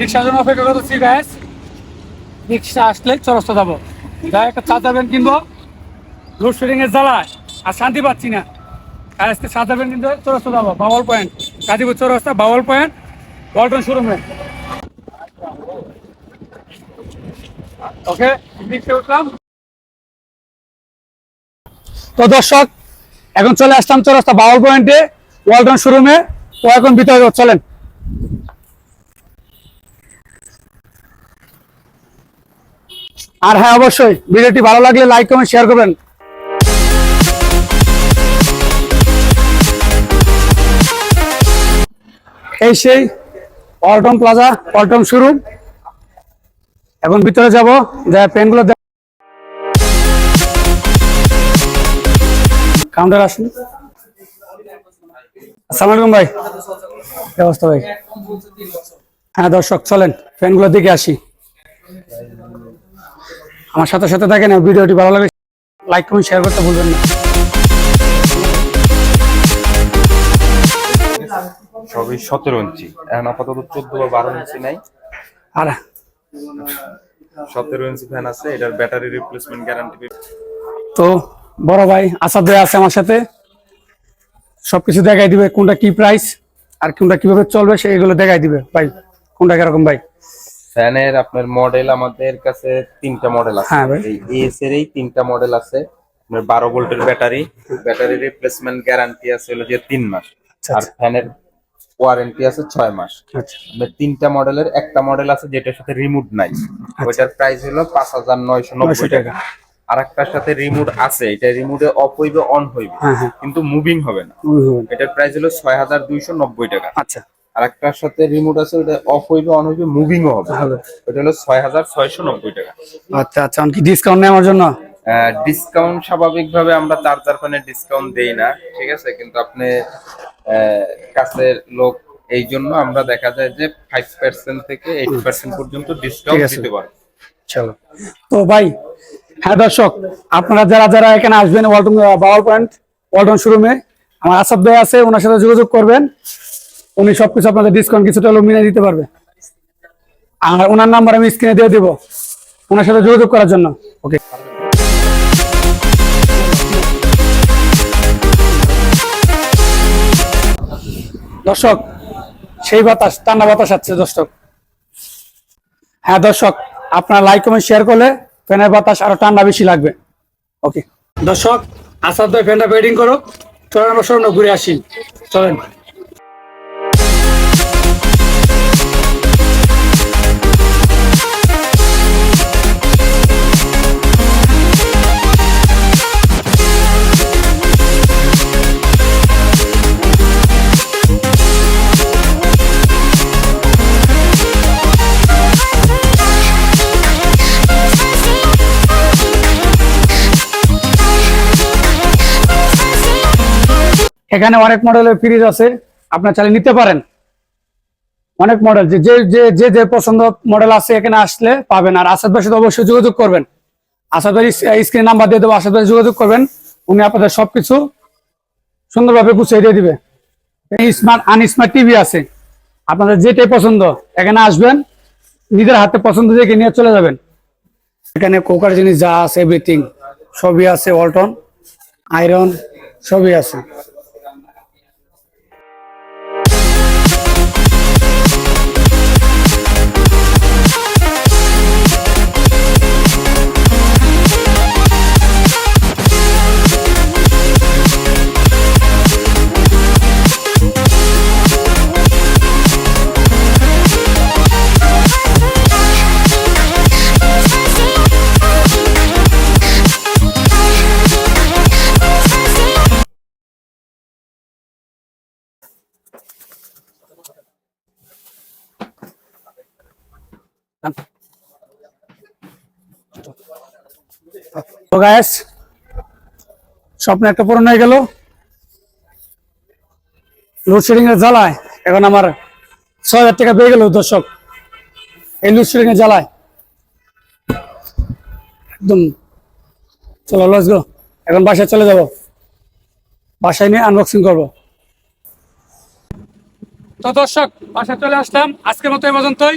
রিক্সার জন্য অপেক্ষা করতেছি গ্যাস রিক্সা আসলে চরস্ত যাব। যাই একটা চার্জার ব্যান্ড কিনবো। লোডশেডিং এর জ্বালায়। আর শান্তি পাচ্ছি না। আর আজকে চার্জার ব্যান্ড কিনতে চরস্ত যাব বাবল পয়েন্ট গাজীপুর চৌরাস্তা বাবল পয়েন্ট ওয়ালটন শোরুমে ওকে রিক্সা উঠলাম। তো দর্শক, এখন চলে আসলাম চৌরাস্তা বাউল পয়েন্টে ওয়ালটন শোরুমে তো এখন ভিতরে চলেন। আর হ্যাঁ অবশ্যই, ভিডিওটি ভালো লাগলে লাইক কমেন্ট শেয়ার করবেন। এই সেই ওয়ালটন প্লাজা ওয়ালটন শোরুম এখন ভিতরে যাব, যা দেখ কাউন্টার আসুন। আসসালামু আলাইকুম ভাই। কি অবস্থা ভাই? হ্যাঁ দর্শক, চলেন ফ্যানগুলোর দিকে আসি। আমার সাথে সাথে দেখেন ভিডিওটি ভালো লাগে লাইক কমেন্ট শেয়ার করতে ভুলবেন না। সবই সতেরো ইঞ্চি। এখন আপাতত চোদ্দ বা বারো ইঞ্চি নাই। আর সতেরো ইঞ্চি ফ্যান আছে এটার ব্যাটারি রিপ্লেসমেন্ট গ্যারান্টি তো বড় ভাই আসাদ ভাই আছে আমার সাথে। সবকিছু দেখাই দিবে কোনটা কি প্রাইস আর কোনটা কীভাবে চলবে সেগুলো দেখাই দিবে। ভাই কোনটা কীরকম ভাই? ফ্যানের আপনার মডেল আমাদের কাছে তিনটা মডেল আছে। হ্যাঁ এই এস এর এই তিনটা মডেল আছে। আপনার বারো ভোল্টের ব্যাটারি ব্যাটারি রিপ্লেসমেন্ট গ্যারান্টি আছে হলো যে তিন মাস। আচ্ছা, আর ফ্যানের ওয়ারেন্টি আছে ছয় মাস। আচ্ছা। তিনটা মডেলের একটা মডেল আছে যেটার সাথে রিমোট নাই। ওইটার প্রাইস হলো পাঁচ হাজার নয়শো নব্বই টাকা। আর একটার সাথে রিমোট আছে। এটা রিমোটে অফ হইবে অন হইবে। হ্যাঁ হ্যাঁ। কিন্তু মুভিং হবে না। এটার প্রাইস হলো ছয় হাজার দুইশো নব্বই টাকা। আচ্ছা। আর একটার সাথে রিমোট আছে ওটা অফ হইবে অন হইবে মুভিংও হবে। ওটা হলো ছয় হাজার ছয়শো নব্বই টাকা। আচ্ছা আচ্ছা কি ডিসকাউন্ট নেই আমার জন্য ডিসকাউন্ট স্বাভাবিকভাবে আমরা চার্জার ফোনে ডিসকাউন্ট দেই না ঠিক আছে? কিন্তু আপনি কাছের লোক এই জন্য আমরা দেখা যায় যে ফাইভ পার্সেন্ট থেকে এইট পার্সেন্ট পর্যন্ত ডিসকাউন্ট। দিতে পারি চলো। তো ভাই হ্যাঁ দর্শক আপনারা যারা যারা এখানে আসবেন ওয়ালটন বাওয়ার পয়েন্ট ওয়ালটন শোরুমে আমার আসাদ ভাই আছে ওনার সাথে যোগাযোগ করবেন। উনি সবকিছু আপনাদের ডিসকাউন্ট কিছুটা হলেও মিলিয়ে দিতে পারবে। আর ওনার নাম্বার আমি স্ক্রিনে দিয়ে দেবো। ওনার সাথে যোগাযোগ করার জন্য। ওকে দর্শক, সেই বাতাস, ঠান্ডা বাতাস আছে দর্শক। হ্যাঁ দর্শক, আপনার লাইক কমেন্ট শেয়ার করলে ফ্যানের বাতাস আরও ঠান্ডা বেশি লাগবে। ওকে দর্শক, আসাদ ভাই ফ্যানটা ওয়েটিং করো। চলেন আমরা সরম ঘুরে আসি। চলেন। এখানে অনেক মডেলের ফ্রিজ আছে, আপনার চালিয়ে নিতে পারেন। অনেক মডেল যে যে যে যে পছন্দ মডেল আছে এখানে আসলে পাবেন। আর আসাদ ভাইয়ের সাথে অবশ্যই যোগাযোগ করবেন। আসাদ ভাই স্ক্রিন নাম্বার দিয়ে দেবো, আসাদ ভাই যোগাযোগ করবেন। উনি আপনাদের সবকিছু সুন্দরভাবে গুছিয়ে দিয়ে দিবে। স্মার্ট আনস্মার্ট টিভি আছে। আপনাদের যেটাই পছন্দ, এখানে আসবেন, নিজের হাতে পছন্দ দেখে নিয়ে চলে যাবেন। এখানে কোকার জিনিস যা আছে এভরিথিং সবই আছে ওয়ালটন আয়রন সবই আছে। স্বপ্ন একটা পূরণ হয়ে গেল। লোডশেডিং এর জ্বালায় এখন আমার ছয় হাজার টাকা পেয়ে গেল দর্শক। এই লোডশেডিং এর জ্বালায়। একদম। চলো লস গো এখন বাসায় চলে যাব। বাসায় নিয়ে আনবক্সিং করব। তো দর্শক, বাসায় চলে আসলাম। আজকের মতো এই পর্যন্তই।